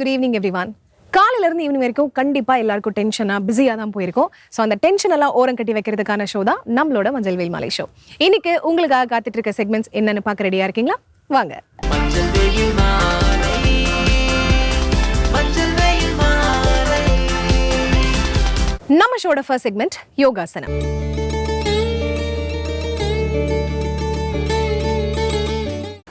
Good evening everyone காலையில இருந்து evening வரைக்கும் கண்டிப்பா எல்லாருக்கும் டென்ஷனா பிஸியா தான் போயிருக்கும். ஸோ அந்த டென்ஷன் எல்லாம் ஓரம் கட்டி வைக்கிறதுக்கான ஷோ தான் நம்மளோட மஞ்சள் வெயில் மாலை ஷோ இன்னைக்கு உங்களுக்காக காத்துட்டு இருக்க செக்மெண்ட்ஸ் என்னன்னு பார்க்க ரெடியா இருக்கீங்களா? வாங்க. நம்ம ஷோட ஃபர்ஸ்ட் செக்மெண்ட் யோகாசனம்.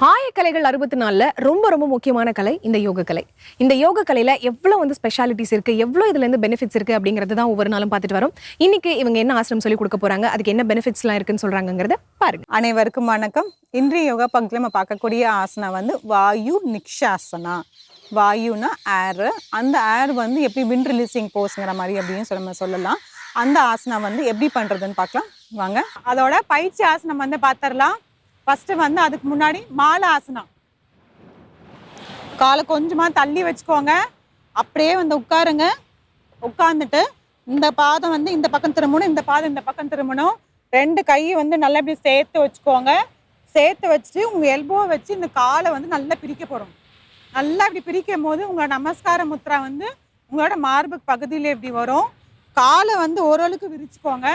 ஆயக்கலைகள் அறுபத்தி நாலில் ரொம்ப ரொம்ப முக்கியமான கலை இந்த யோக கலை. இந்த யோக கலையில் எவ்வளோ வந்து ஸ்பெஷாலிட்டிஸ் இருக்குது எவ்வளோ இதுலேருந்து பெனிஃபிட்ஸ் இருக்குது அப்படிங்கிறது தான் ஒவ்வொரு நாளும் பார்த்துட்டு வரோம். இன்னைக்கு இவங்க என்ன ஆசிரம் சொல்லி கொடுக்க போகிறாங்க அதுக்கு என்ன பெனிஃபிட்ஸ்லாம் இருக்குன்னு சொல்றாங்கங்கறத பாருங்க. அனைவருக்கும் வணக்கம். இன்றைய யோகா பகுதியில் நம்ம பார்க்கக்கூடிய ஆசனா வந்து வாயு நிக்ஷாசனா. வாயுனா ஏர் அந்த ஏர் வந்து எப்படி விண்ட் ரிலீசிங் போஸ்ங்கிற மாதிரி அப்படின்னு சொல்லி நம்ம சொல்லலாம். அந்த ஆசனா வந்து எப்படி பண்ணுறதுன்னு பார்க்கலாம். வாங்க. அதோட பயிற்சி ஆசனம் வந்து பார்த்துடலாம் ஃபஸ்ட்டு வந்து அதுக்கு முன்னாடி மாலை ஆசனம் காலை கொஞ்சமாக தள்ளி வச்சுக்கோங்க. அப்படியே வந்து உட்காருங்க. உட்காந்துட்டு இந்த பாதம் வந்து இந்த பக்கம் திரும்பணும் இந்த பாதம் இந்த பக்கம் திரும்பணும். ரெண்டு கையை வந்து நல்லா இப்படி சேர்த்து வச்சுக்கோங்க. சேர்த்து வச்சுட்டு உங்கள் எல்போவை வச்சு இந்த காலை வந்து நல்லா பிரிக்க போகிறோம் நல்லா இப்படி பிரிக்கும் போது உங்களோட நமஸ்கார முத்ரா வந்து உங்களோட மார்பு பகுதியில் இப்படி வரும். காலை வந்து ஓரளவுக்கு விரிச்சுக்கோங்க.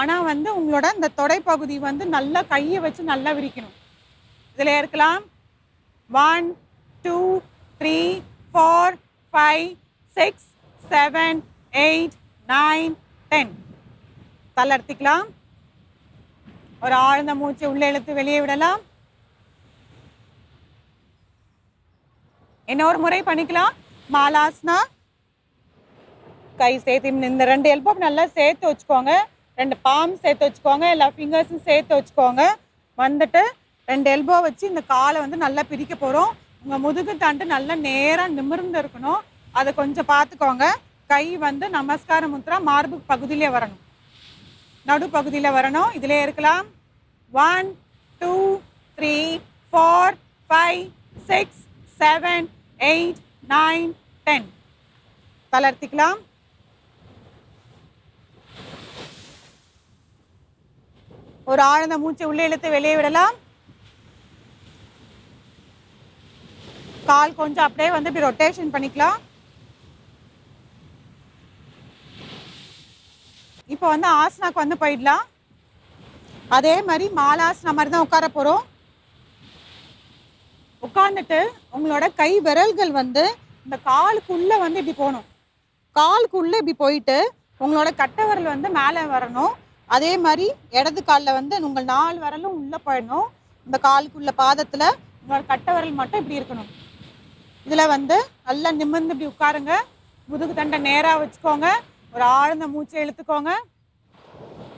ஆனால் வந்து உங்களோட இந்த தொடைப்பகுதி வந்து நல்லா கையை வச்சு நல்லா விரிக்கணும். இதில் இருக்கலாம். One two three four five six seven eight nine ten தளர்த்திக்கலாம் ஒரு ஆழ்ந்த மூச்சு உள்ளே இழுத்து வெளியே விடலாம். இன்னொரு முறை பண்ணிக்கலாம். மாலாஸ்னா கை சேர்த்து இந்த ரெண்டு எல்போ நல்லா சேர்த்து வச்சுக்கோங்க. ரெண்டு பாம் சேர்த்து வச்சுக்கோங்க எல்லா ஃபிங்கர்ஸும் சேர்த்து வச்சுக்கோங்க. வந்துட்டு ரெண்டு எல்போ வச்சு இந்த காலை வந்து நல்லா பிரிக்க போகிறோம் உங்கள் முதுகு தாண்டு நல்லா நேராக நிமிர்ந்து இருக்கணும். அதை கொஞ்சம் பார்த்துக்கோங்க. கை வந்து நமஸ்கார முத்ரா மார்பு பகுதியிலே வரணும். நடு பகுதியில் வரணும். இதிலே இருக்கலாம். One two three four five six seven eight nine ten தளர்த்திக்கலாம். ஒரு ஆழ்ந்த மூச்சை உள்ளே இழுத்து வெளியே விடலாம். கால் கொஞ்சம் அப்படியே வந்து இப்படி ரொட்டேஷன் பண்ணிக்கலாம். இப்போ வந்து ஆசனாக்கு வந்து போயிடலாம். அதே மாதிரி மாலாசனா மாதிரி தான் உட்கார போகிறோம் உட்காந்துட்டு உங்களோட கை விரல்கள் வந்து இந்த காலுக்குள்ளே வந்து இப்படி போகணும். காலுக்குள்ளே இப்படி போயிட்டு உங்களோட கட்டை விரல் வந்து மேலே வரணும். அதே மாதிரி இடது காலில் வந்து உங்கள் நாலு விரலும் உள்ளே போயிடணும் இந்த காலுக்குள்ள பாதத்தில் உங்களோட கட்டை விரல் மட்டும் இப்படி இருக்கணும். இதில் வந்து நல்லா நிமிர்ந்து இப்படி உட்காருங்க. முதுகு தண்டை நேராக வச்சுக்கோங்க. ஒரு ஆழ்ந்த மூச்சை இழுத்துக்கோங்க.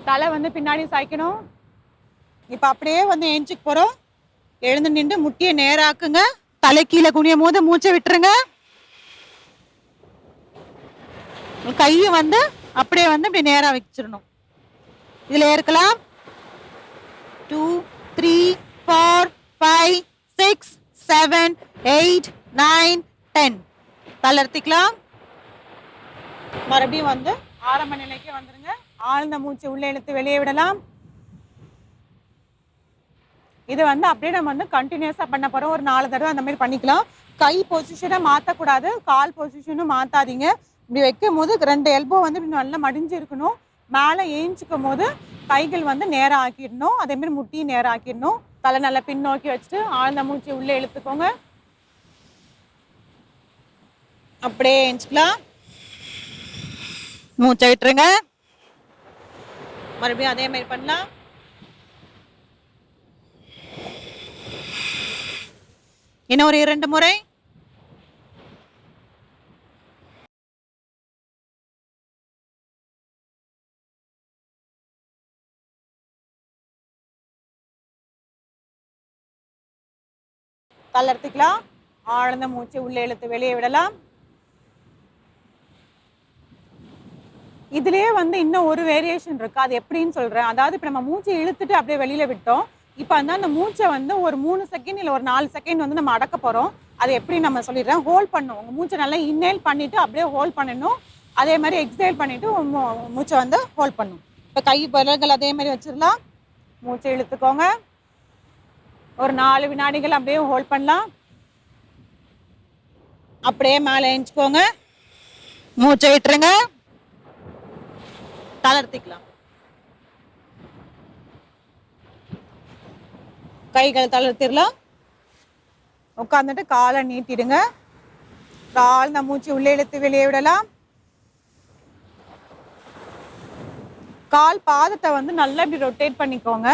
தலை வந்து பின்னாடி சாய்க்கணும். இப்போ அப்படியே வந்து ஏஞ்சிக்கு போகிறோம் எழுந்து நின்று முட்டியை நேராக்குங்க. தலை கீழே குனியும் போது மூச்சை விட்டுருங்க. கையை வந்து அப்படியே வந்து இப்படி நேராக வச்சிடணும். இதில் இருக்கலாம் two three four five six seven eight nine ten தளர்த்திக்கலாம் மறுபடியும் வந்து ஆரம்ப நிலைக்கு வந்துருங்க. ஆழ்ந்த மூச்சு உள்ளே இழுத்து வெளியே விடலாம். இது வந்து அப்படியே நம்ம வந்து கண்டினியூஸாக பண்ண போகிறோம் ஒரு நாலு தடவை அந்த மாதிரி பண்ணிக்கலாம். கை பொசிஷனை மாற்றக்கூடாது கால் பொசிஷனும் மாற்றாதீங்க இப்படி வைக்கும் போது ரெண்டு எல்போ வந்து இப்படி நல்லா மடிஞ்சு இருக்கணும். மேலே ஏஞ்சிக்கும் போது கைகள் வந்து நேராக ஆக்கிடணும் அதே மாதிரி முட்டியும் நேராக ஆக்கிடணும் தலை நல்லா பின்னோக்கி வச்சுட்டு ஆழ்ந்த மூச்சு உள்ளே இழுத்துக்கோங்க. அப்படியே ஏஞ்சிக்கலாம். மூச்சை விட்டுருங்க மறுபடியும் அதே மாதிரி பண்ணலாம். இன்னும் ஒரு இரண்டு முறை. தளர்த்திக்கலாம். ஆழ்ந்த மூச்சு உள்ளே இழுத்து வெளியே விடலாம். இதுலயே வந்து இன்னும் ஒரு வேரியேஷன் இருக்கு. அது எப்படின்னு சொல்றேன். அதாவது இப்போ நம்ம மூச்சை இழுத்துட்டு அப்படியே வெளியில விட்டோம். இப்போ வந்து அந்த மூச்சை வந்து ஒரு மூணு செகண்ட் இல்லை ஒரு நாலு செகண்ட் வந்து நம்ம அடக்க போறோம். அது எப்படி நம்ம சொல்லிடுறேன். ஹோல்ட் பண்ணும். உங்க மூச்சை நல்லா இன்னேல் பண்ணிட்டு அப்படியே ஹோல்ட் பண்ணணும். அதே மாதிரி எக்ஸைல் பண்ணிட்டு மூச்சை வந்து ஹோல்ட் பண்ணணும் இப்போ கை விரல்கள் அதே மாதிரி வச்சிடலாம். மூச்சை இழுத்துக்கோங்க. ஒரு நாலு வினாடிகள் அப்படியே ஹோல்ட் பண்ணலாம். அப்படியே மேலே எழுந்துக்கோங்க மூச்சை விட்டுருங்க. தளர்த்திக்கலாம் கைகளை தளர்த்திடலாம் உட்காந்துட்டு காலை நீட்டிடுங்க. தாழ்ந்த மூச்சு உள்ளே இழுத்து வெளியே விடலாம். கால் பாதத்தை வந்து நல்லா இப்படி ரொட்டேட் பண்ணிக்கோங்க.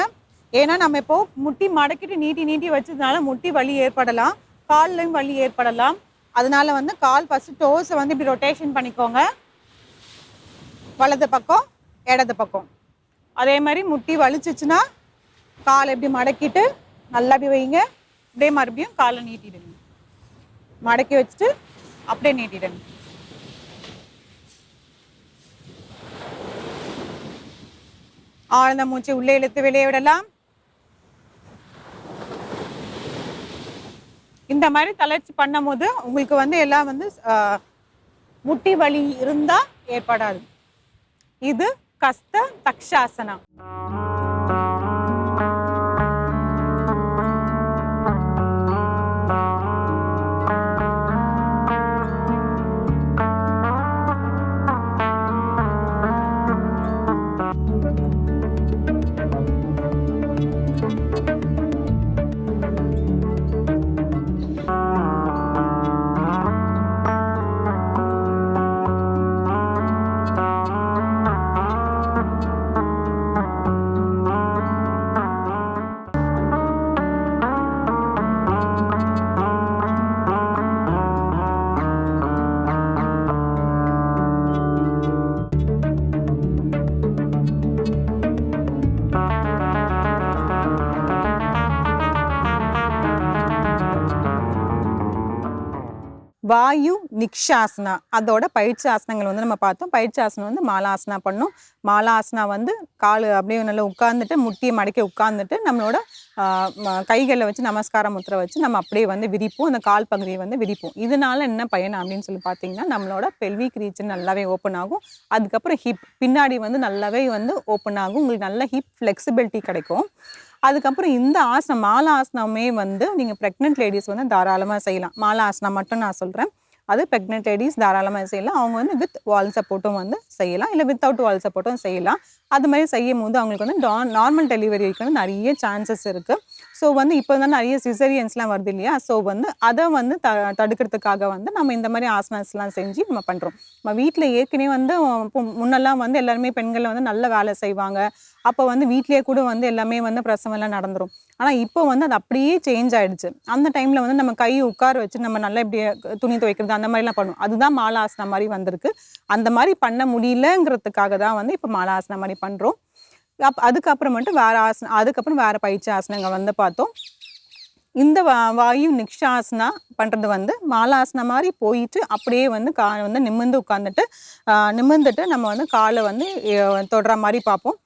ஏன்னா நம்ம இப்போ முட்டி மடக்கிட்டு நீட்டி நீட்டி வச்சதுனால முட்டி வலி ஏற்படலாம் கால்லையும் வலி ஏற்படலாம். அதனால வந்து கால் ஃபஸ்ட்டு டோஸை வந்து இப்படி ரொட்டேஷன் பண்ணிக்கோங்க. வலது பக்கம் இடது பக்கம். அதே மாதிரி முட்டி வலிச்சிச்சுன்னா காலை இப்படி மடக்கிட்டு நல்லா இப்படி வைங்க. அப்படியே மறுபடியும் காலை நீட்டிடுங்க. மடக்கி வச்சுட்டு அப்படியே நீட்டிடுங்க. ஆழ்ந்த மூச்சை உள்ளே இழுத்து வெளியே விடலாம். இந்த மாதிரி தளர்ச்சி பண்ணும்போது உங்களுக்கு வந்து எல்லாம் வந்து ஆஹ், முட்டி வலி இருந்தா ஏற்படாது. இது கஸ்த தக்ஷாசனா வாயு நிக்ஷாசனா அதோட பயிற்சி ஆசனங்கள் வந்து நம்ம பார்த்தோம். பயிற்சி ஆசனம் வந்து மாலாசனா பண்ணோம். மாலாசனா வந்து கால் அப்படியே நல்லா உட்கார்ந்துட்டு முட்டியை மடக்கி உட்கார்ந்துட்டு நம்மளோட கைகளில் வச்சு நமஸ்கார முத்திரை வச்சு நம்ம அப்படியே வந்து விரிப்போம். அந்த கால் பகுதியை வந்து விரிப்போம். இதனால என்ன பயன் அப்படின்னு சொல்லி பார்த்தீங்கன்னா நம்மளோட பெல்விக் ரீஜன் நல்லாவே ஓப்பன் ஆகும். அதுக்கப்புறம் ஹிப் பின்னாடி வந்து நல்லாவே வந்து ஓப்பன் ஆகும். உங்களுக்கு நல்ல ஹிப் ஃப்ளெக்சிபிலிட்டி கிடைக்கும். அதுக்கப்புறம் இந்த ஆசனம் மாலா ஆசனமே வந்து நீங்கள் ப்ரெக்னென்ட் லேடிஸ் வந்து தாராளமாக செய்யலாம். மாலா ஆசனம் மட்டும் நான் சொல்கிறேன் அது ப்ரெக்னென்ட் லேடிஸ் தாராளமாக செய்யலாம். அவங்க வந்து வித் வால் சப்போர்ட்டும் வந்து செய்யலாம். இல்லை வித்தவுட் வால் சப்போர்ட்டும் செய்யலாம். அது மாதிரி செய்யும் போது அவங்களுக்கு வந்து நார்மல் டெலிவரிக்கு வந்து நிறைய சான்சஸ் இருக்குது ஸோ வந்து இப்போ வந்து நிறைய சிசரியன்ஸ்லாம் வருது இல்லையா? ஸோ வந்து அதை வந்து த தடுக்கிறதுக்காக வந்து நம்ம இந்த மாதிரி ஆசனாஸ்லாம் செஞ்சு நம்ம பண்ணுறோம் நம்ம வீட்டில் ஏற்கனவே வந்து முன்னெல்லாம் வந்து எல்லாருமே பெண்கள் வந்து நல்ல வேலை செய்வாங்க. அப்போ வந்து வீட்லேயே கூட வந்து எல்லாமே வந்து பிரசவம்லாம் நடந்துடும் ஆனால் இப்போ வந்து அது அப்படியே சேஞ்ச் ஆகிடுச்சு அந்த டைமில் வந்து நம்ம கை உட்கார வச்சு நம்ம நல்லா இப்படி துணி துவைக்கிறது அந்த மாதிரிலாம் பண்ணுவோம். அதுதான் மாலாசனம் மாதிரி வந்திருக்கு. அந்த மாதிரி பண்ண முடியலங்கிறதுக்காக தான் வந்து இப்போ மாலாசனம் மாதிரி பண்ணுறோம் அப் அதுக்கப்புறமேட்டு வேறு ஆசனம் அதுக்கப்புறம் வேறு பயிற்சி ஆசனங்கள் வந்து பார்த்தோம். இந்த வா- வாயு நிக்ஷாசனா பண்ணுறது வந்து மாலாசனம் மாதிரி போயிட்டு அப்படியே வந்து கா வந்து நிமிர்ந்து உட்காந்துட்டு நிமிர்ந்துட்டு நம்ம வந்து காலை வந்து தொடுற மாதிரி பார்ப்போம்.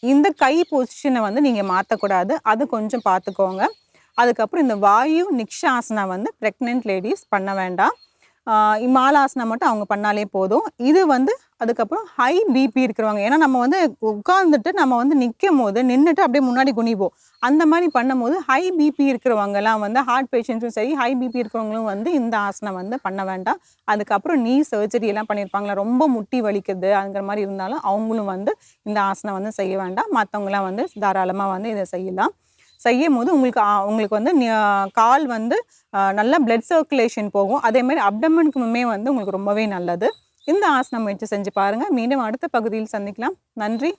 இந்த கை பொசிஷனை வந்து நீங்கள் மாற்றக்கூடாது அது கொஞ்சம் பார்த்துக்கோங்க. அதுக்கப்புறம் இந்த வாயு நிக்ஷாசனா வந்து ப்ரெக்னென்ட் லேடிஸ் பண்ண வேண்டாம். மாலாசனம் மட்டும் அவங்க பண்ணாலே போதும். இது வந்து அதுக்கப்புறம் ஹை பிபி இருக்கிறவங்க. ஏன்னா நம்ம வந்து உட்கார்ந்துட்டு நம்ம வந்து நிற்கும் போது நின்றுட்டு அப்படியே முன்னாடி குனிவோம். அந்த மாதிரி பண்ணும்போது ஹை பிபி இருக்கிறவங்கலாம் வந்து ஹார்ட் பேஷண்ட்ஸும் சரி ஹை பிபி இருக்கிறவங்களும் வந்து இந்த ஆசனம் வந்து பண்ண வேண்டாம். அதுக்கப்புறம் நீ சர்ஜரி எல்லாம் பண்ணியிருப்பாங்களா? ரொம்ப முட்டி வலிக்குது அதுங்கிற மாதிரி இருந்தாலும் அவங்களும் வந்து இந்த ஆசனம் வந்து செய்ய வேண்டாம். மற்றவங்களாம் வந்து தாராளமாக வந்து இதை செய்யலாம். செய்யும் போது உங்களுக்கு உங்களுக்கு வந்து கால் வந்து நல்லா பிளட் சர்க்குலேஷன் போகும். அதே மாதிரி அப்டமனுக்குமே வந்து உங்களுக்கு ரொம்பவே நல்லது. இந்த ஆசனம் முயற்சி செஞ்சு பாருங்க. மீண்டும் அடுத்த பகுதியில் சந்திக்கலாம். நன்றி.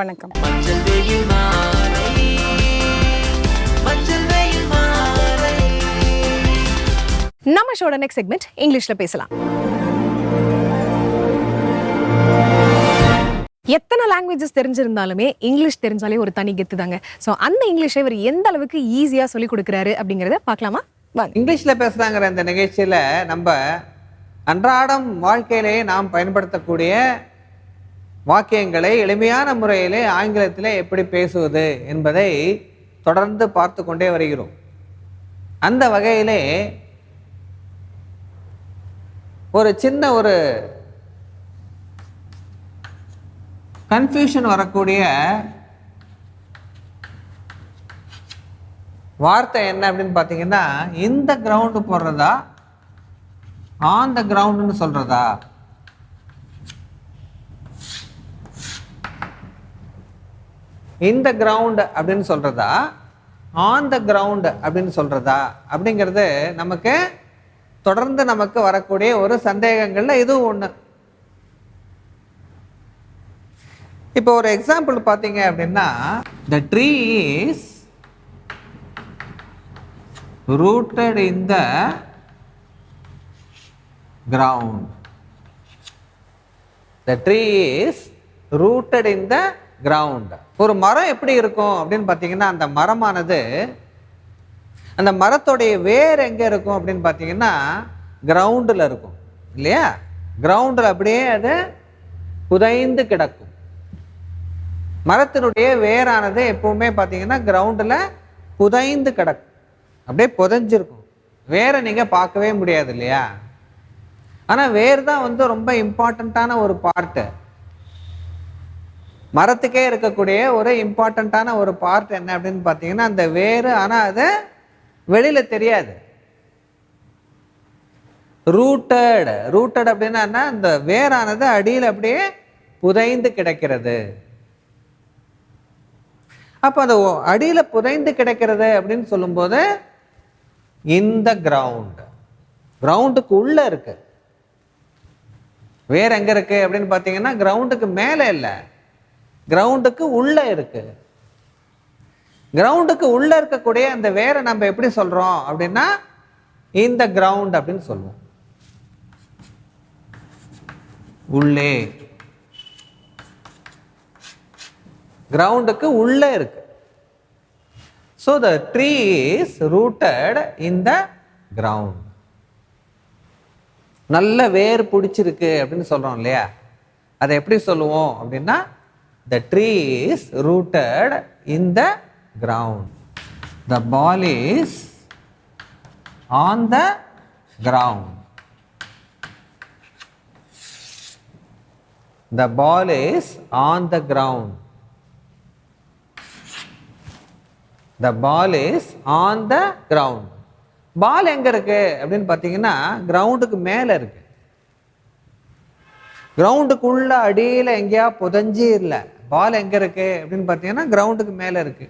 வணக்கம். நம்ம ஷோட நெக்ஸ்ட் செக்மெண்ட் இங்கிலீஷ்ல பேசலாம். எத்தனை லாங்குவேஜஸ் தெரிஞ்சிருந்தாலுமே இங்கிலீஷ் தெரிஞ்சாலே ஒரு தனி கெத்து தாங்க. ஸோ அந்த இங்கிலீஷை இவர் எந்த அளவுக்கு ஈஸியா சொல்லி கொடுக்குறாரு அப்படிங்கிறத பார்க்கலாமா? இங்கிலீஷில் இங்கிலீஷ்ல பேசுறாங்கிற இந்த நிகழ்ச்சியில நம்ம அன்றாடம் வாழ்க்கையிலேயே நாம் பயன்படுத்தக்கூடிய வாக்கியங்களை எளிமையான முறையிலே ஆங்கிலத்திலே எப்படி பேசுவது என்பதை தொடர்ந்து பார்த்து கொண்டே வருகிறோம். அந்த வகையிலே ஒரு சின்ன ஒரு கன்ஃபியூஷன் வரக்கூடிய வார்த்தை என்ன அப்படின்னு பார்த்தீங்கன்னா இந்த கிரவுண்டு போடுறதா? ஆன் த கிரவுண்டுன்னு சொல்கிறதா இந்த கிரவுண்டு அப்படின்னு சொல்கிறதா ஆன் த கிரவுண்டு அப்படின்னு சொல்கிறதா அப்படிங்கிறது நமக்கு தொடர்ந்து நமக்கு வரக்கூடிய ஒரு சந்தேகங்களில் இதுவும் ஒன்று இப்போ ஒரு எக்ஸாம்பிள் பார்த்தீங்க அப்படின்னா the tree is rooted in the ground the tree is rooted in the ground ஒரு மரம் எப்படி இருக்கும் அப்படின்னு பார்த்தீங்கன்னா அந்த மரமானது அந்த மரத்தோடைய வேர் எங்கே இருக்கும் அப்படின்னு பார்த்தீங்கன்னா கிரவுண்டில் இருக்கும். இல்லையா? கிரவுண்டில் அப்படியே அது புதைந்து கிடக்கும். மரத்தினுடைய வேரானது எப்பவுமே பார்த்தீங்கன்னா கிரவுண்டில் புதைந்து கிடக்கும். அப்படியே புதைஞ்சிருக்கும். வேரை நீங்கள் பார்க்கவே முடியாது இல்லையா? ஆனால் வேர் தான் வந்து ரொம்ப இம்பார்ட்டண்ட்டான ஒரு பார்ட்டு மரத்துக்கே இருக்கக்கூடிய ஒரு இம்பார்ட்டண்ட்டான ஒரு பார்ட் என்ன அப்படின்னு பார்த்தீங்கன்னா அந்த வேர் ஆனால் அது வெளியில் தெரியாது. ரூட்டட் ரூட்டட் அப்படின்னா அந்த வேரானது அடியில் அப்படியே புதைந்து கிடக்கிறது. அப்போ அந்த அடியில் புதைந்து கிடக்கிறது அப்படின்னு சொல்லும்போது இந்த கிரவுண்ட் கிரவுண்டுக்கு உள்ளே இருக்கு. வேற எங்கே இருக்கு அப்படின்னு பார்த்தீங்கன்னா கிரவுண்டுக்கு மேலே இல்லை. கிரவுண்டுக்கு உள்ளே இருக்கு. கிரவுண்டுக்கு உள்ளே இருக்கக்கூடிய அந்த வேரை நம்ம எப்படி சொல்கிறோம் அப்படின்னா இந்த கிரவுண்ட் அப்படின்னு சொல்லுவோம். உள்ளே. கிரவுண்டுக்கு உள்ளே இருக்கு. So the tree is rooted in the ground நல்ல வேர் பிடிச்சிருக்கு அப்படின்னு சொல்கிறோம் இல்லையா? அதை எப்படி சொல்லுவோம் அப்படின்னா the tree is rooted in the ground the ball is on the ground the ball is on the ground the ball is on the ground ball எங்க இருக்கு? அப்படின்னு பார்த்தீங்கன்னா கிரவுண்டுக்கு மேலே இருக்கு. கிரவுண்டுக்குள்ள அடியில் எங்கேயா புதஞ்சி இல்லை. பால் எங்க இருக்கு? அப்படின்னு பார்த்தீங்கன்னா கிரவுண்டுக்கு மேலே இருக்கு.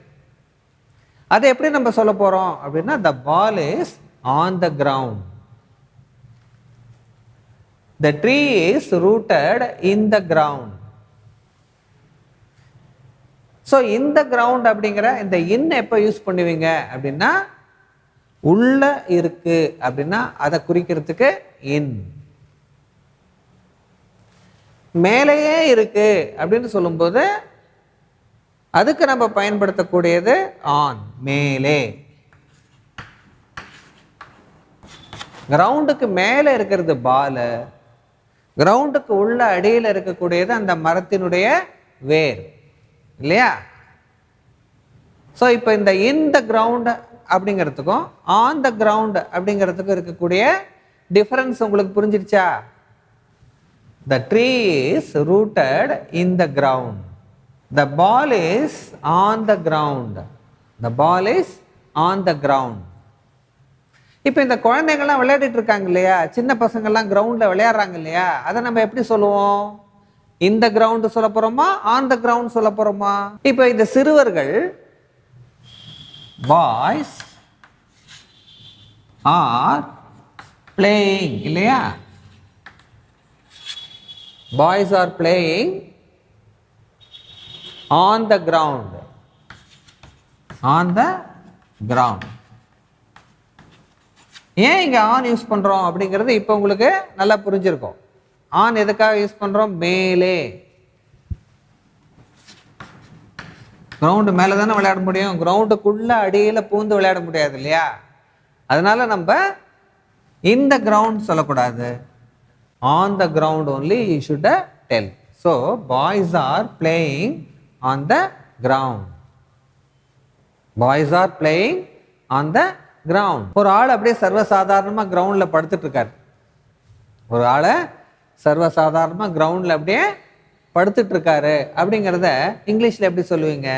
அதை எப்படி நம்ம சொல்ல போறோம்? அப்படின்னா the ball is on the ground the tree is rooted in the ground so இந்த கிரவுண்ட் அப்படிங்கிற இந்த இன் எப்போ யூஸ் பண்ணுவீங்க அப்படின்னா உள்ள இருக்கு அப்படின்னா அதை குறிக்கிறதுக்கு இன் மேலேயே இருக்கு அப்படின்னு சொல்லும்போது அதுக்கு நம்ம பயன்படுத்தக்கூடியது ஆன் மேலே. கிரவுண்டுக்கு மேலே இருக்கிறது பாலு கிரவுண்டுக்கு உள்ள அடியில் இருக்கக்கூடியது அந்த மரத்தினுடைய வேர். இல்லையா? ஸோ இப்போ இந்த இன் த கிரவுண்ட் அப்படிங்கிறதுக்கும் ஆன் த கிரவுண்டு அப்படிங்கிறதுக்கும் இருக்கக்கூடிய டிஃபரன்ஸ் உங்களுக்கு புரிஞ்சிருச்சா? The tree is rooted in the ground the ball is on the ground the ball is on the ground இப்போ இந்த குழந்தைங்கள்லாம் விளையாடிட்டு இருக்காங்க இல்லையா? சின்ன பசங்கள்லாம் கிரவுண்டில் விளையாடுறாங்க இல்லையா? அதை நம்ம எப்படி சொல்லுவோம்? இந்த கிரவுண்டு சொல்ல போறோமா? ஆன் த கிரவுண்ட் சொல்ல போறோமா? இப்போ இந்த சிறுவர்கள் பாய்ஸ் ஆர் பிளேயிங் இல்லையா? Boys are playing on the ground on the ground ஏன் இங்க ஆன் யூஸ் பண்றோம் அப்படிங்கிறது இப்போ உங்களுக்கு நல்லா புரிஞ்சிருக்கும். ஆன் எதுக்காக யூஸ் பண்ணுறோம் மேலே. கிரவுண்டு மேலே தானே விளையாட முடியும்? கிரவுண்டுக்குள்ளே அடியில் பூந்து விளையாட முடியாது இல்லையா? அதனால நம்ம இந்த கிரவுண்ட் சொல்லக்கூடாது. On the ground only you should tell so boys are playing on the ground boys are playing on the ground ஒரு ஆள் அப்படியே சர்வசாதாரணமாக கிரவுண்டில் படுத்துட்டு இருக்காரு. ஒரு ஆளை சர்வசாதாரணமாக கிரவுண்டில் அப்படியே படுத்துட்ருக்காரு அப்படிங்கிறத இங்கிலீஷில் எப்படி சொல்லுவீங்க?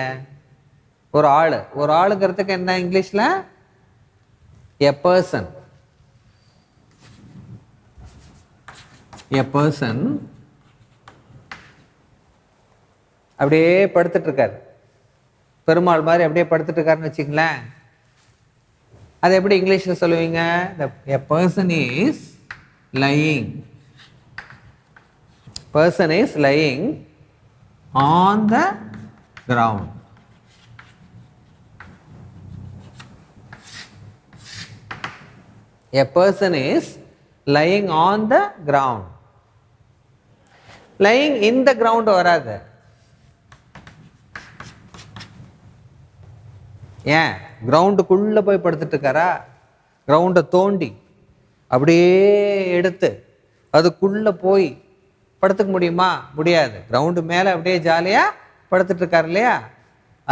ஒரு ஆள். ஒரு ஆளுங்கிறதுக்கு என்ன இங்கிலீஷில்? எ பர்சன் எ பர்சன் அப்படியே படுத்துட்ருக்காரு பெருமாள் மாதிரி அப்படியே படுத்துட்ருக்காருன்னு இருக்காருன்னு வச்சுங்களேன் அது எப்படி இங்கிலீஷில் சொல்லுவீங்க? A person is lying person is lying on the ground a person is lying on the ground. Lying in the ground வராது. ஏன்? கிரவுண்டுக்குள்ளே போய் படுத்துட்டு இருக்காரா கிரவுண்டை தோண்டி அப்படியே எடுத்து அதுக்குள்ளே போய் படுத்துக்க முடியுமா? முடியாது. கிரவுண்டு மேலே அப்படியே ஜாலியாக படுத்துட்டு இருக்காரு இல்லையா?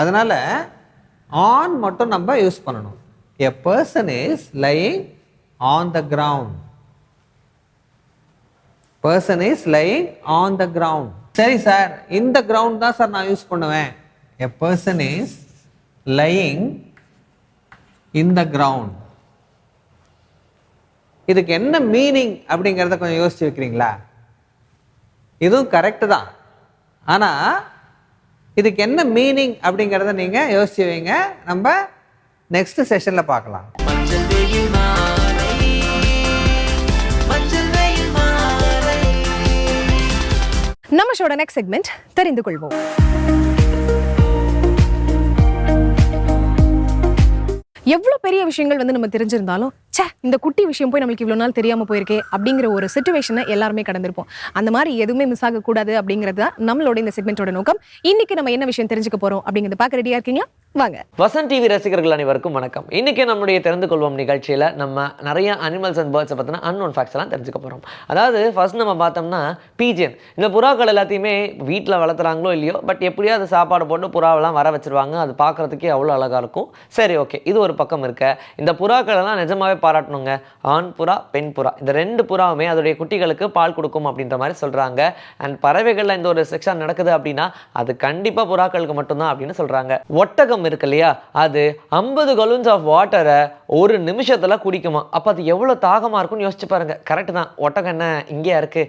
அதனால ஆன் மட்டும் நம்ம யூஸ் பண்ணணும். A person is lying on the ground person is lying on the ground சரி சார் இந்த கிரவுண்ட் தான் சார் நான் யூஸ் பண்ணுவேன். A person is lying in the ground இதுக்கு என்ன மீனிங் அப்படிங்கிறத கொஞ்சம் யோசிச்சு வைக்கிறீங்களா? இதுவும் கரெக்டு தான். ஆனால் இதுக்கு என்ன மீனிங் அப்படிங்கிறத நீங்கள் யோசிச்சு வைங்க. நம்ம நெக்ஸ்ட் செஷனில் பார்க்கலாம். நம்ம ஷோட நெக்ஸ்ட் செக்மெண்ட் தெரிந்து கொள்வோம். எவ்வளோ பெரிய விஷயங்கள் வந்து நம்ம தெரிஞ்சிருந்தாலும் சே இந்த குட்டி விஷயம் போய் நம்மளுக்கு இவ்வளோ நாள் தெரியாம போயிருக்கே அப்படிங்கிற ஒரு சுச்சுவேஷனை எல்லாருமே கடந்திருப்போம். அந்த மாதிரி எதுவுமே மிஸ் ஆகக்கூடாது அப்படிங்கிறது தான் நம்மளோட இந்த செக்மெண்ட்டோட நோக்கம். இன்னைக்கு நம்ம என்ன விஷயம் தெரிஞ்சுக்க போறோம் அப்படிங்கிறத பார்க்க ரெடியாக இருக்கீங்களா? வாங்க. வசன் டிவி ரசிகர்கள் அனைவருக்கும் வணக்கம். இன்னைக்கு நம்முடைய தெரிந்து கொள்வோம் நிகழ்ச்சியில் நம்ம நிறைய அனிமல்ஸ் அண்ட் பேர்ட்ஸை பற்றின அன்னோன் ஃபேக்ட்ஸ் எல்லாம் தெரிஞ்சுக்க போகிறோம் அதாவது ஃபர்ஸ்ட் நம்ம பார்த்தோம்னா பீஜியன் இந்த புறாக்கள் எல்லாத்தையுமே வீட்டில் வளர்த்துறாங்களோ இல்லையோ பட் எப்படியோ அது சாப்பாடு போட்டு புறாவெல்லாம் வர வச்சிருவாங்க. அது பார்க்குறதுக்கே அவ்வளோ அழகாக இருக்கும். சரி ஓகே இது ஒரு பக்கம் இருக்க. இந்த புறாக்கள் எல்லாம் நிஜமாவே பாராட்டணுங்க. ஆண் புறா பெண் புறா. இந்த ரெண்டு புறாவுமே அதோடைய குட்டிகளுக்கு பால் கொடுக்கும் அப்படின்ற மாதிரி சொல்கிறாங்க அண்ட் பறவைகளில் இந்த ஒரு செக்ஷன் நடக்குது அப்படின்னா அது கண்டிப்பாக புறாக்களுக்கு மட்டும்தான் அப்படின்னு சொல்கிறாங்க ஒட்டகம் இருக்கு இல்லையா? அது ஐம்பது கலூன்ஸ் ஆஃப் வாட்டரை ஒரு நிமிஷத்தில் குடிக்குமா? அப்போ அது எவ்வளோ தாகமாக இருக்கும்னு யோசிச்சு பாருங்க. கரெக்டு தான். ஒட்டகம் என்ன இங்கேயா இருக்கு?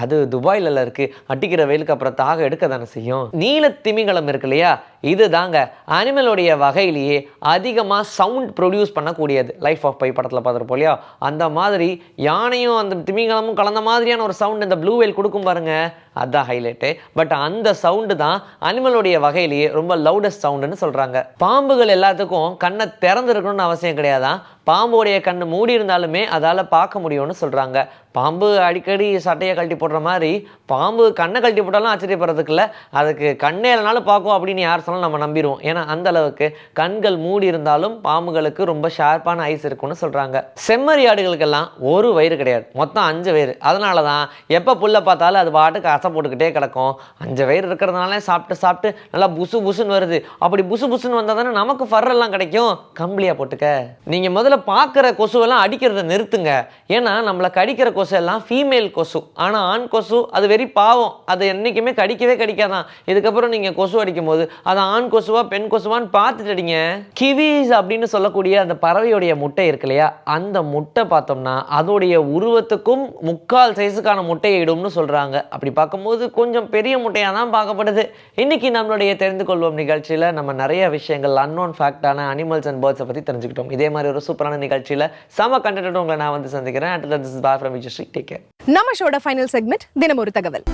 அது துபாயிலலாம் இருக்கு. அடிக்கிற வெயிலுக்கு அப்புறம் தாகம் எடுக்க தானே செய்யும்? நீல திமிங்கலம் இருக்கு இல்லையா? இது தாங்க அனிமலோடைய வகையிலேயே அதிகமாக சவுண்ட் ப்ரொடியூஸ் பண்ணக்கூடியது. லைஃப் ஆஃப் பை படத்தில் பார்த்துருப்போம் இல்லையா? அந்த மாதிரி யானையும் அந்த திமிங்கலமும் கலந்த மாதிரியான ஒரு சவுண்ட் இந்த ப்ளூ கொடுக்கும் பாருங்கள் அதுதான் ஹைலைட்டு பட் அந்த சவுண்டு தான் அனிமலுடைய வகையிலேயே ரொம்ப லவுடஸ்ட் சவுண்டுன்னு சொல்கிறாங்க பாம்புகள் எல்லாத்துக்கும் கண்ணை திறந்துருக்கணும்னு அவசியம் கிடையாதான் பாம்புடைய கண் மூடி இருந்தாலுமே அதால் பார்க்க முடியும்னு சொல்கிறாங்க பாம்பு அடிக்கடி சட்டையை கழட்டி போடுற மாதிரி பாம்பு கண்ணை கழட்டி போட்டாலும் ஆச்சரியப்படுறதுக்கு இல்லை. அதுக்கு கண்ணே இல்லைனாலும் பார்க்கும் அப்படின்னு யார் சொன்னாலும் நம்ம நம்பிடுவோம். ஏன்னா அந்த அளவுக்கு கண்கள் மூடி இருந்தாலும் பாம்புகளுக்கு ரொம்ப ஷார்ப்பான ஐஸ் இருக்கும்னு சொல்கிறாங்க செம்மறி ஆடுகளுக்கெல்லாம் ஒரு வயிறு கிடையாது. மொத்தம் அஞ்சு வயிறு. அதனால தான் எப்போ புல்லை பார்த்தாலும் அது பாட்டுக்கு அச போட்டுக்கிட்டே கிடக்கும். அஞ்சு வயிறு இருக்கிறதுனால சாப்பிட்டு சாப்பிட்டு நல்லா புசு புசுன்னு வருது. அப்படி புசு புசுன்னு வந்தால் தானே நமக்கு ஃபர்ரெல்லாம் கிடைக்கும். கம்பளியாக போட்டுக்க. நீங்கள் முதல்ல பார்க்குற கொசுவெல்லாம் அடிக்கிறத நிறுத்துங்க. ஏன்னா நம்மளை கடிக்கிற கொசு எல்லாம் ஃபீமேல் கொசு. ஆனால் ஆண் கொசு அது வெறி பாவம். அது என்றைக்குமே கடிக்கவே கடிக்காதான். இதுக்கப்புறம் நீங்கள் கொசு அடிக்கும் போது அது ஆண் கொசுவா பெண் கொசுவான்னு பார்த்துட்டு அடிங்க. கிவிஸ் அப்படின்னு சொல்லக்கூடிய அந்த பறவையுடைய முட்டை இருக்கு இல்லையா? அந்த முட்டை பார்த்தோம்னா அதோடைய உருவத்துக்கும் முக்கால் சைஸுக்கான முட்டையை இடும்னு சொல்கிறாங்க அப்படி பார்க்க பார்க்கும்போது கொஞ்சம் பெரிய முட்டையாக தான் பார்க்கப்படுது. இன்னைக்கு நம்மளுடைய தெரிந்து கொள்வோம் நிகழ்ச்சியில் நம்ம நிறைய விஷயங்கள் அன்னோன் ஃபேக்டான அனிமல்ஸ் அண்ட் பேர்ட்ஸை பற்றி தெரிஞ்சுக்கிட்டோம். இதே மாதிரி ஒரு சூப்பரான நிகழ்ச்சியில் செம கண்டென்ட் உங்களை நான் வந்து சந்திக்கிறேன். At this is bye from Vijay take care நம்ம ஷோட ஃபைனல் செக்மெண்ட் தினம் ஒரு தகவல்.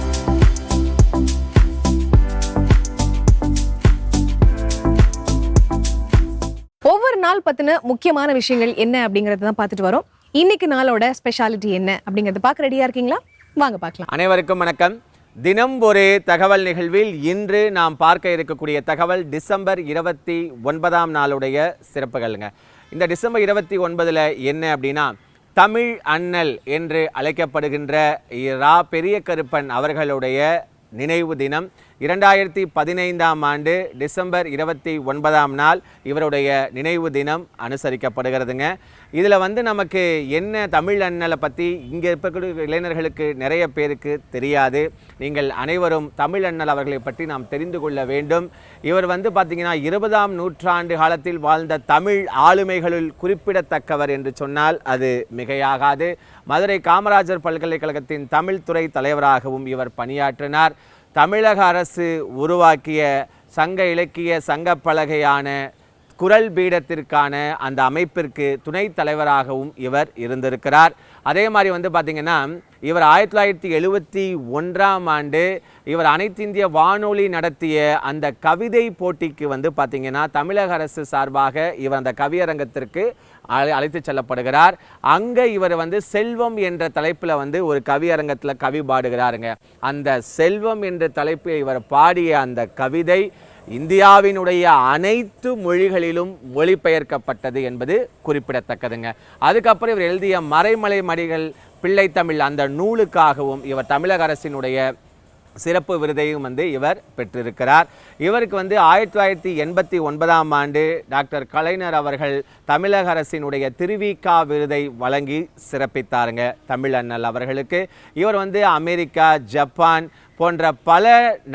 ஒவ்வொரு நாள் பத்தின முக்கியமான விஷயங்கள் என்ன அப்படிங்கறத தான் பார்த்துட்டு வரோம். இன்னைக்கு நாளோட ஸ்பெஷாலிட்டி என்ன அப்படிங்கறத பார்க்க ரெடியா இருக்கீங்களா? வாங்க பார்க்கலாம். அனைவருக்கும் வணக்கம். தினம் ஒரு தகவல் நிகழ்வில் இன்று நாம் பார்க்க இருக்கக்கூடிய தகவல் டிசம்பர் இருபத்தி ஒன்பதாம் நாளுடைய சிறப்புகள்ங்க. இந்த டிசம்பர் இருபத்தி ஒன்பதில் என்ன அப்படின்னா தமிழ் அண்ணல் என்று அழைக்கப்படுகின்ற இரா பெரிய கருப்பன் அவர்களுடைய நினைவு தினம். இரண்டாயிரத்தி பதினைந்தாம் ஆண்டு டிசம்பர் இருபத்தி ஒன்பதாம் நாள் இவருடைய நினைவு தினம் அனுசரிக்கப்படுகிறதுங்க. இதில் வந்து நமக்கு என்ன தமிழ் அண்ணலை பற்றி இங்கே இருக்கக்கூடிய இளைஞர்களுக்கு நிறைய பேருக்கு தெரியாது. நீங்கள் அனைவரும் தமிழ் அண்ணல் அவர்களை பற்றி நாம் தெரிந்து கொள்ள வேண்டும். இவர் வந்து பார்த்தீங்கன்னா இருபதாம் நூற்றாண்டு காலத்தில் வாழ்ந்த தமிழ் ஆளுமைகளுள் குறிப்பிடத்தக்கவர் என்று சொன்னால் அது மிகையாகாது. மதுரை காமராஜர் பல்கலைக்கழகத்தின் தமிழ் துறை தலைவராகவும் இவர் பணியாற்றினார். தமிழக அரசு உருவாக்கிய சங்க இலக்கிய சங்க பலகையான குரல் பீடத்திற்கான அந்த அமைப்பிற்கு துணைத் தலைவராகவும் இவர் இருந்திருக்கிறார். அதே மாதிரி வந்து பார்த்திங்கன்னா இவர் ஆயிரத்தி தொள்ளாயிரத்தி எழுபத்தி ஒன்றாம் ஆண்டு இவர் அனைத்திந்திய வானொலி நடத்திய அந்த கவிதை போட்டிக்கு வந்து பார்த்திங்கன்னா தமிழக அரசு சார்பாக இவர் அந்த கவியரங்கத்திற்கு அழைத்து செல்லப்படுகிறார். அங்கே இவர் வந்து செல்வம் என்ற தலைப்பில் வந்து ஒரு கவியரங்கத்தில் கவி பாடுகிறாருங்க. அந்த செல்வம் என்ற தலைப்பில் இவர் பாடிய அந்த கவிதை இந்தியாவினுடைய அனைத்து மொழிகளிலும் மொழிபெயர்க்கப்பட்டது என்பது குறிப்பிடத்தக்கதுங்க. அதுக்கப்புறம் இவர் எழுதிய மறைமலை மடிகள் பிள்ளைத்தமிழ் அந்த நூலுக்காகவும் இவர் தமிழக அரசினுடைய சிறப்பு விருதையும் வந்து இவர் பெற்றிருக்கிறார். இவருக்கு வந்து ஆயிரத்தி தொள்ளாயிரத்தி எண்பத்தி ஒன்பதாம் ஆண்டு டாக்டர் கலைஞர் அவர்கள் தமிழக அரசினுடைய திருவிக்கா விருதை வழங்கி சிறப்பித்தாருங்க தமிழ் அண்ணல் அவர்களுக்கு. இவர் வந்து அமெரிக்கா ஜப்பான் போன்ற பல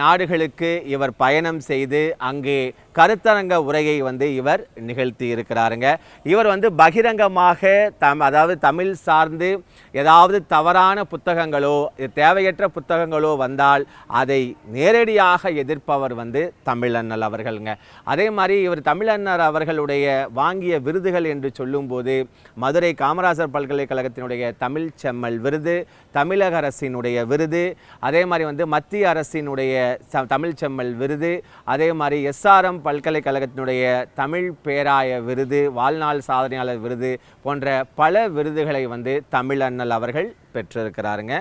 நாடுகளுக்கு இவர் பயணம் செய்து அங்கே கருத்தரங்க உரையை வந்து இவர் நிகழ்த்தி இருக்கிறாருங்க. இவர் வந்து பகிரங்கமாக தம் அதாவது தமிழ் சார்ந்து ஏதாவது தவறான புத்தகங்களோ தேவையற்ற புத்தகங்களோ வந்தால் அதை நேரடியாக எதிர்ப்பவர் வந்து தமிழண்ணல் அவர்களுங்க. அதே மாதிரி இவர் தமிழண்ணர் அவர்களுடைய வாங்கிய விருதுகள் என்று சொல்லும்போது மதுரை காமராஜர் பல்கலைக்கழகத்தினுடைய தமிழ் செம்மல் விருது தமிழக அரசினுடைய விருது அதே மாதிரி வந்து மத்திய அரசினுடைய ச- தமிழ் செம்மல் விருது அதே மாதிரி எஸ்ஆர்எம் பல்கலைக்கழகத்தினுடைய தமிழ் பேராய விருது வாழ்நாள் சாதனையாளர் விருது போன்ற பல விருதுகளை வந்து தமிழ் அண்ணல் அவர்கள் பெற்றிருக்கிறாருங்க.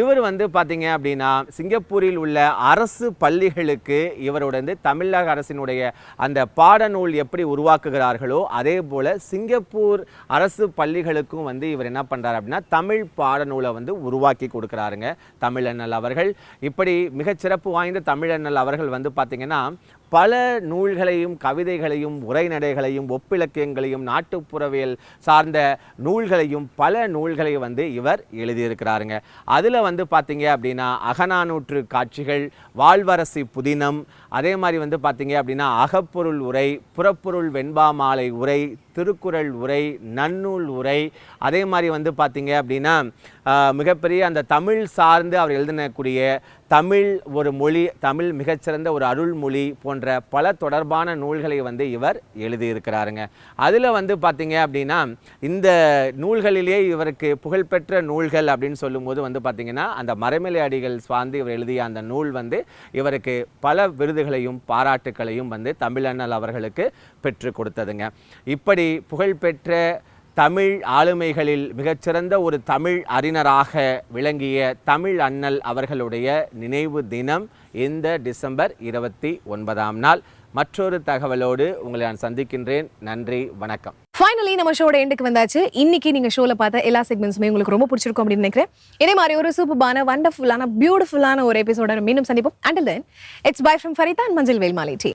இவர் வந்து பார்த்தீங்க அப்படின்னா சிங்கப்பூரில் உள்ள அரசு பள்ளிகளுக்கு இவரோட வந்து தமிழக அரசினுடைய அந்த பாடநூல் எப்படி உருவாக்குகிறார்களோ அதே போல் சிங்கப்பூர் அரசு பள்ளிகளுக்கும் வந்து இவர் என்ன பண்ணுறாரு அப்படின்னா தமிழ் பாடநூலை வந்து உருவாக்கி கொடுக்குறாருங்க. தமிழண்ணல் அவர்கள். இப்படி மிகச்சிறப்பு வாய்ந்த தமிழண்ணல் அவர்கள் வந்து பார்த்திங்கன்னா பல நூல்களையும் கவிதைகளையும் உரைநடைகளையும் ஒப்பிலக்கியங்களையும் நாட்டுப்புறவியல் சார்ந்த நூல்களையும் பல நூல்களை வந்து இவர் எழுதியிருக்கிறாருங்க. அதில் வந்து பார்த்தீங்க அப்படின்னா அகநானூற்று காட்சிகள் வாழ்வரசி புதினம் அதே மாதிரி வந்து பார்த்தீங்க அப்படின்னா அகப்பொருள் உரை புறப்பொருள் வெண்பாமாலை உரை திருக்குறள் உரை நன்னூல் உரை அதே மாதிரி வந்து பார்த்தீங்க அப்படின்னா மிகப்பெரிய அந்த தமிழ் சார்ந்து அவர் எழுதினக்கூடிய தமிழ் ஒரு மொழி தமிழ் மிகச்சிறந்த ஒரு அருள்மொழி போன்ற பல தொடர்பான நூல்களை வந்து இவர் எழுதியிருக்கிறாருங்க. அதில் வந்து பார்த்திங்க அப்படின்னா இந்த நூல்களிலே இவருக்கு புகழ்பெற்ற நூல்கள் அப்படின்னு சொல்லும்போது வந்து பார்த்திங்கன்னா அந்த மறைமலை அடிகள் சார்ந்து இவர் எழுதிய அந்த நூல் வந்து இவருக்கு பல விருதுகளையும் பாராட்டுக்களையும் வந்து தமிழண்ணல் அவர்களுக்கு பெற்று கொடுத்ததுங்க. இப்படி புகழ்பெற்ற தமிழ் ஆளுமைகளில் மிகச்சிறந்த ஒரு தமிழ் அறிஞராக விளங்கிய தமிழ் அண்ணல் அவர்களுடைய நினைவு தினம் இந்த டிசம்பர் இருபத்தி ஒன்பதாம் நாள். மற்றொரு தகவலோடு உங்களை நான் சந்திக்கின்றேன். நன்றி வணக்கம். ஃபைனலி நம்ம ஷோட எண்டுக்கு வந்தாச்சு. இன்னைக்கு நீங்க ஷோல பார்த்த எல்லா செக்மெண்ட்ஸுமே உங்களுக்கு ரொம்ப பிடிச்சிருக்கும் அப்படின்னு நினைக்கிறேன். இதே மாதிரி ஒரு சூப்பர்பான வண்டர்ஃபுல்லான பியூட்டிஃபுல்லான ஒரு எபிசோட மீண்டும் சந்திப்போம். Until then it's bye from Farida and மஞ்சள் வேல்மாலை டீ